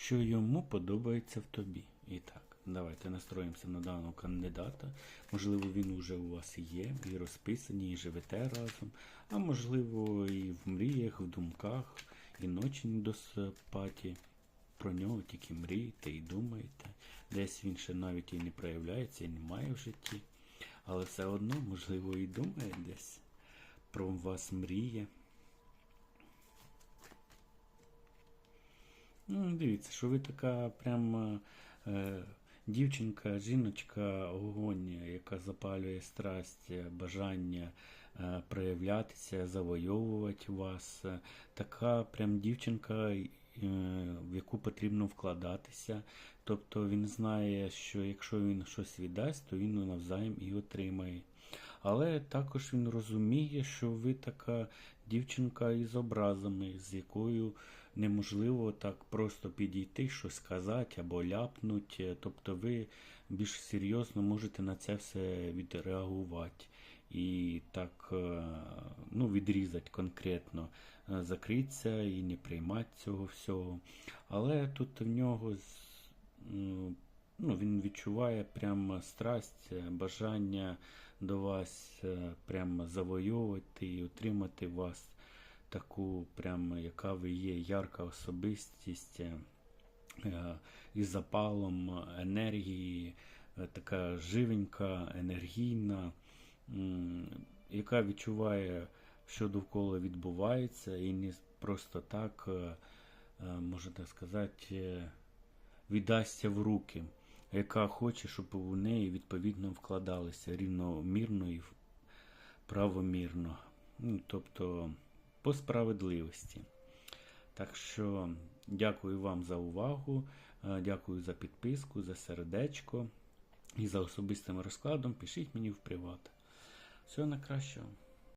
що йому подобається в тобі. І так, давайте настроїмося на даного кандидата. Можливо, він уже у вас є, і розписані, і живете разом. А можливо, і в мріях, в думках, і ночі не доспаті. Про нього тільки мрієте і думаєте. Десь він ще навіть і не проявляється, і немає в житті. Але все одно, можливо, і думає десь. Про вас мріє. Ну, дивіться, що ви така прям е, дівчинка, жіночка, огонь, яка запалює страсть, е, бажання е, проявлятися, завойовувати вас. Е, Така прям дівчинка, е, в яку потрібно вкладатися. Тобто він знає, що якщо він щось віддасть, то він навзаєм і отримає. Але також він розуміє, що ви така дівчинка із образами, з якою неможливо так просто підійти, щось сказати або ляпнути. Тобто ви більш серйозно можете на це все відреагувати і так е, ну, відрізати конкретно, е, закритися і не приймати цього всього. Але тут в нього ну, він відчуває прямо страсть, е, бажання до вас е, прямо завойовувати і отримати вас. Таку, прямо, яка ви є, ярка особистість е, із запалом енергії, така живенька, енергійна, яка відчуває, що довкола відбувається, і не просто так, можна так сказати, віддасться в руки, яка хоче, щоб у неї відповідно вкладалися рівномірно і правомірно. Ну, тобто по справедливості. Так що дякую вам за увагу, е, дякую за підписку, за сердечко і за особистим розкладом. Пишіть мені в приват. Всього найкращого.